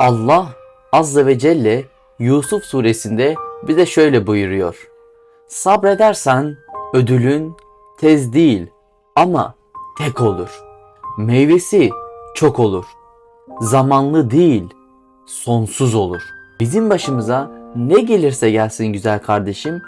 Allah Azze ve Celle Yusuf suresinde bize şöyle buyuruyor. Sabredersen ödülün tez değil ama tek olur. Meyvesi çok olur. Zamanlı değil, sonsuz olur. Bizim başımıza ne gelirse gelsin güzel kardeşim,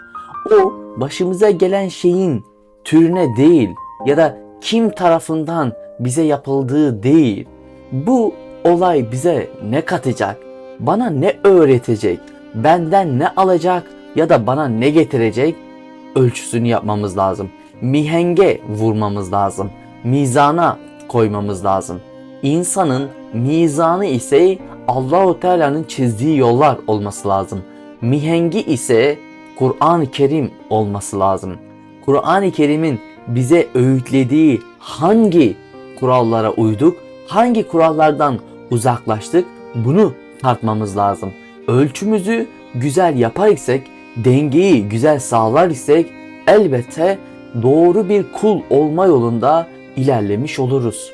o başımıza gelen şeyin türüne değil ya da kim tarafından bize yapıldığı değil. Bu olay bize ne katacak? Bana ne öğretecek? Benden ne alacak ya da bana ne getirecek? Ölçüsünü yapmamız lazım. Mihenge vurmamız lazım. Mizana koymamız lazım. İnsanın mizanı ise Allahu Teala'nın çizdiği yollar olması lazım. Mihengi ise Kur'an-ı Kerim olması lazım. Kur'an-ı Kerim'in bize öğütlediği hangi kurallara uyduk, hangi kurallardan uzaklaştık bunu tartmamız lazım. Ölçümüzü güzel yapar isek, dengeyi güzel sağlar isek elbette doğru bir kul olma yolunda ilerlemiş oluruz.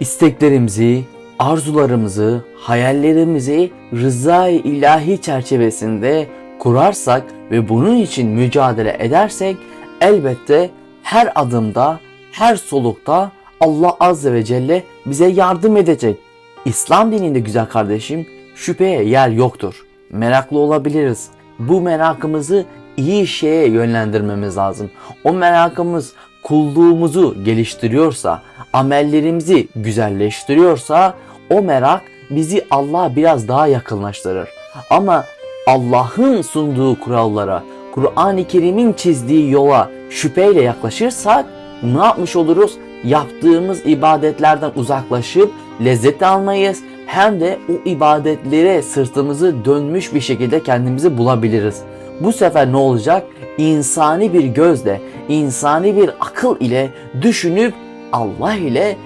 İsteklerimizi, arzularımızı, hayallerimizi rızayı ilahi çerçevesinde kurarsak ve bunun için mücadele edersek elbette her adımda, her solukta Allah Azze ve Celle bize yardım edecek. İslam dininde güzel kardeşim şüpheye yer yoktur. Meraklı olabiliriz. Bu merakımızı iyi şeye yönlendirmemiz lazım. O merakımız kulluğumuzu geliştiriyorsa, amellerimizi güzelleştiriyorsa o merak bizi Allah'a biraz daha yakınlaştırır. Ama Allah'ın sunduğu kurallara, Kur'an-ı Kerim'in çizdiği yola şüpheyle yaklaşırsak ne yapmış oluruz? Yaptığımız ibadetlerden uzaklaşıp lezzet almayız. Hem de o ibadetlere sırtımızı dönmüş bir şekilde kendimizi bulabiliriz. Bu sefer ne olacak? İnsani bir gözle, insani bir akıl ile düşünüp Allah ile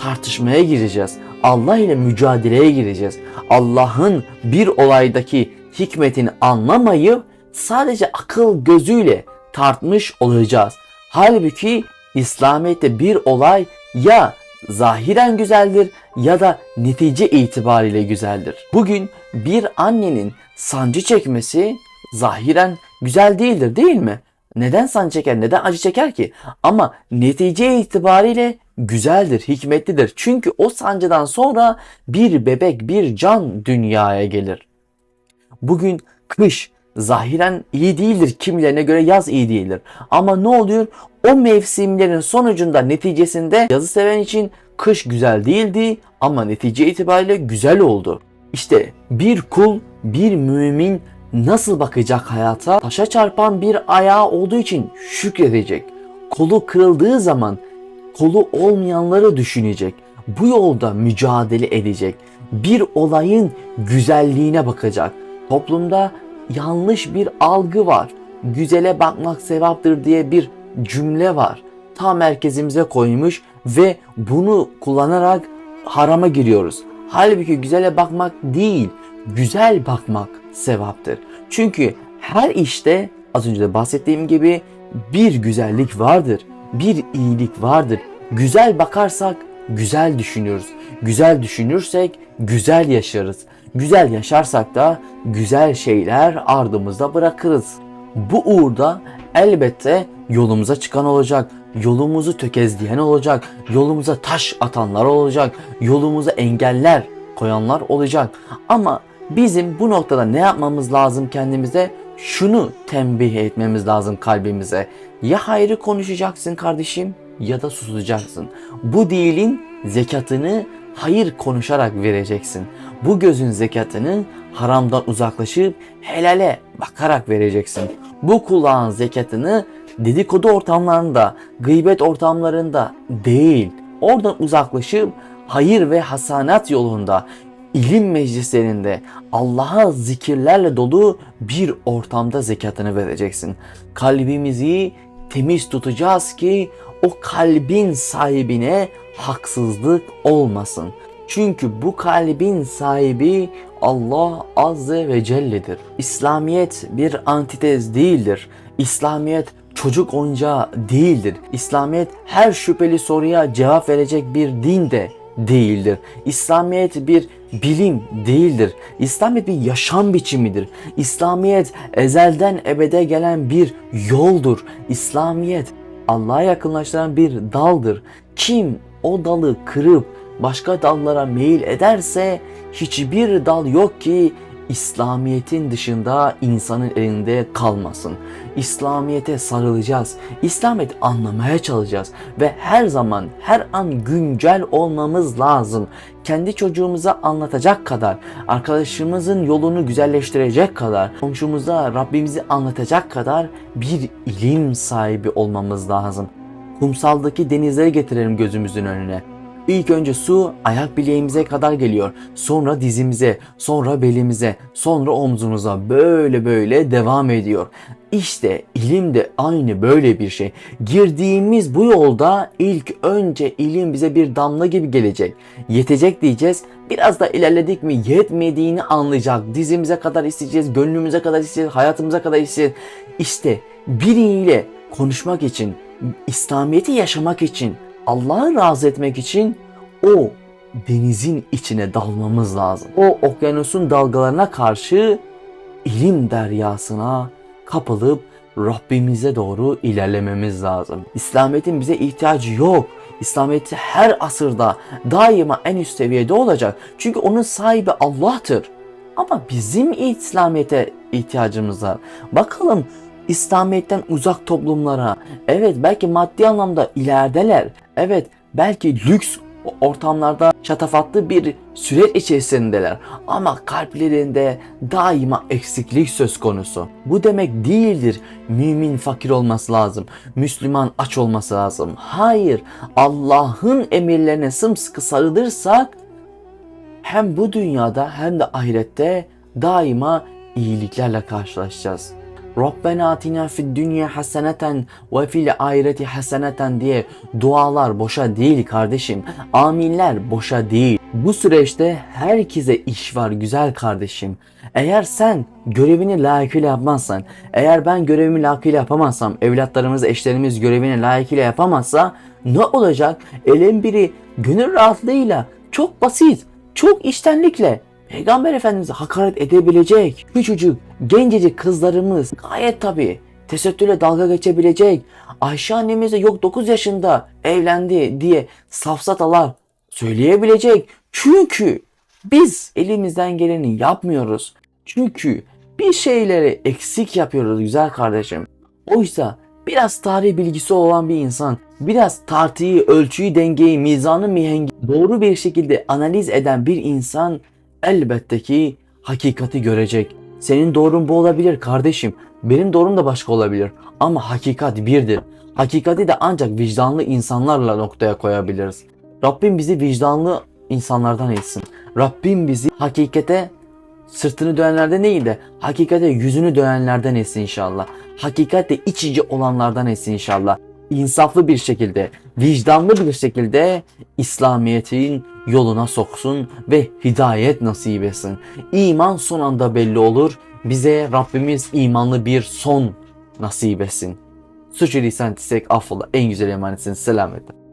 tartışmaya gireceğiz. Allah ile mücadeleye gireceğiz. Allah'ın bir olaydaki hikmetini anlamayıp sadece akıl gözüyle tartmış olacağız. Halbuki İslamiyet'te bir olay ya zahiren güzeldir ya da netice itibariyle güzeldir. Bugün bir annenin sancı çekmesi zahiren güzel değildir değil mi? Neden sancı çeker, neden acı çeker ki? Ama netice itibariyle güzeldir, hikmetlidir. Çünkü o sancıdan sonra bir bebek, bir can dünyaya gelir. Bugün kış zahiren iyi değildir. Kimilerine göre yaz iyi değildir. Ama ne oluyor? O mevsimlerin sonucunda neticesinde yazı seven için kış güzel değildi ama netice itibariyle güzel oldu. İşte bir kul, bir mümin nasıl bakacak hayata? Taşa çarpan bir ayağı olduğu için şükredecek. Kolu kırıldığı zaman kolu olmayanları düşünecek. Bu yolda mücadele edecek. Bir olayın güzelliğine bakacak. Toplumda yanlış bir algı var. Güzele bakmak sevaptır diye bir cümle var. Tam merkezimize koymuş ve bunu kullanarak harama giriyoruz. Halbuki güzele bakmak değil, güzel bakmak sevaptır. Çünkü her işte az önce de bahsettiğim gibi bir güzellik vardır, bir iyilik vardır. Güzel bakarsak güzel düşünürüz. Güzel düşünürsek güzel yaşarız. Güzel yaşarsak da güzel şeyler ardımızda bırakırız. Bu uğurda elbette yolumuza çıkan olacak, yolumuzu tökezleyen olacak, yolumuza taş atanlar olacak, yolumuza engeller koyanlar olacak. Ama bizim bu noktada ne yapmamız lazım kendimize? Şunu tembih etmemiz lazım kalbimize. Ya hayrı konuşacaksın kardeşim ya da susacaksın. Bu değilin zekatını hayır konuşarak vereceksin. Bu gözün zekatını haramdan uzaklaşıp helale bakarak vereceksin. Bu kulağın zekatını dedikodu ortamlarında, gıybet ortamlarında değil, oradan uzaklaşıp hayır ve hasanat yolunda, ilim meclislerinde, Allah'a zikirlerle dolu bir ortamda zekatını vereceksin. Kalbimizi temiz tutacağız ki o kalbin sahibine haksızlık olmasın. Çünkü bu kalbin sahibi Allah Azze ve Celle'dir. İslamiyet bir antitez değildir. İslamiyet çocuk oyuncağı değildir. İslamiyet her şüpheli soruya cevap verecek bir din de değildir. İslamiyet bir bilim değildir. İslamiyet bir yaşam biçimidir. İslamiyet ezelden ebede gelen bir yoldur. İslamiyet Allah'a yakınlaştıran bir daldır. Kim o dalı kırıp başka dallara meyil ederse hiçbir dal yok ki İslamiyet'in dışında insanın elinde kalmasın. İslamiyet'e sarılacağız. İslamiyet anlamaya çalışacağız ve her zaman her an güncel olmamız lazım. Kendi çocuğumuza anlatacak kadar, arkadaşımızın yolunu güzelleştirecek kadar, komşumuza Rabbimizi anlatacak kadar bir ilim sahibi olmamız lazım. Kumsaldaki denizleri getirelim gözümüzün önüne. İlk önce su ayak bileğimize kadar geliyor. Sonra dizimize, sonra belimize, sonra omzumuza böyle böyle devam ediyor. İşte ilim de aynı böyle bir şey. Girdiğimiz bu yolda ilk önce ilim bize bir damla gibi gelecek. Yetecek diyeceğiz. Biraz da ilerledik mi yetmediğini anlayacak. Dizimize kadar isteyeceğiz, gönlümüze kadar isteyeceğiz, hayatımıza kadar isteyeceğiz. İşte biriyle konuşmak için, İslamiyet'i yaşamak için, Allah'ı razı etmek için o denizin içine dalmamız lazım. O okyanusun dalgalarına karşı ilim deryasına kapılıp Rabbimize doğru ilerlememiz lazım. İslamiyet'in bize ihtiyacı yok. İslamiyet her asırda daima en üst seviyede olacak. Çünkü onun sahibi Allah'tır. Ama bizim İslamiyet'e ihtiyacımız var. Bakalım İslamiyet'ten uzak toplumlara, evet belki maddi anlamda ilerideler, evet belki lüks ortamlarda şatafatlı bir süreç içerisindeler ama kalplerinde daima eksiklik söz konusu. Bu demek değildir mümin fakir olması lazım, Müslüman aç olması lazım. Hayır, Allah'ın emirlerine sımsıkı sarılırsak hem bu dünyada hem de ahirette daima iyiliklerle karşılaşacağız. Rabbena atina fid dünya haseneten ve fil ahireti haseneten diye dualar boşa değil kardeşim. Aminler boşa değil. Bu süreçte herkese iş var güzel kardeşim. Eğer sen görevini layıkıyla yapmazsan, eğer ben görevimi layıkıyla yapamazsam, evlatlarımız, eşlerimiz görevini layıkıyla yapamazsa ne olacak? Elin biri gönül rahatlığıyla çok basit, çok içtenlikle Peygamber Efendimiz'e hakaret edebilecek küçücük, gencecik kızlarımız gayet tabi tesettürle dalga geçebilecek. Ayşe annemiz de yok 9 yaşında evlendi diye safsatalar söyleyebilecek. Çünkü biz elimizden geleni yapmıyoruz. Çünkü bir şeyleri eksik yapıyoruz güzel kardeşim. Oysa biraz tarih bilgisi olan bir insan, biraz tartıyı, ölçüyü, dengeyi, mizanı, mihengi doğru bir şekilde analiz eden bir insan elbette ki hakikati görecek. Senin doğrun bu olabilir kardeşim. Benim doğrum da başka olabilir. Ama hakikat birdir. Hakikati de ancak vicdanlı insanlarla noktaya koyabiliriz. Rabbim bizi vicdanlı insanlardan etsin. Rabbim bizi hakikate sırtını dönenlerden değil de hakikate yüzünü dönenlerden etsin inşallah. Hakikatle iç içe olanlardan etsin inşallah. İnsaflı bir şekilde, vicdanlı bir şekilde İslamiyet'in yoluna soksun ve hidayet nasip etsin. İman son anda belli olur. Bize Rabbimiz imanlı bir son nasip etsin. Suç lisan tisek affola en güzel emanetsin selametle.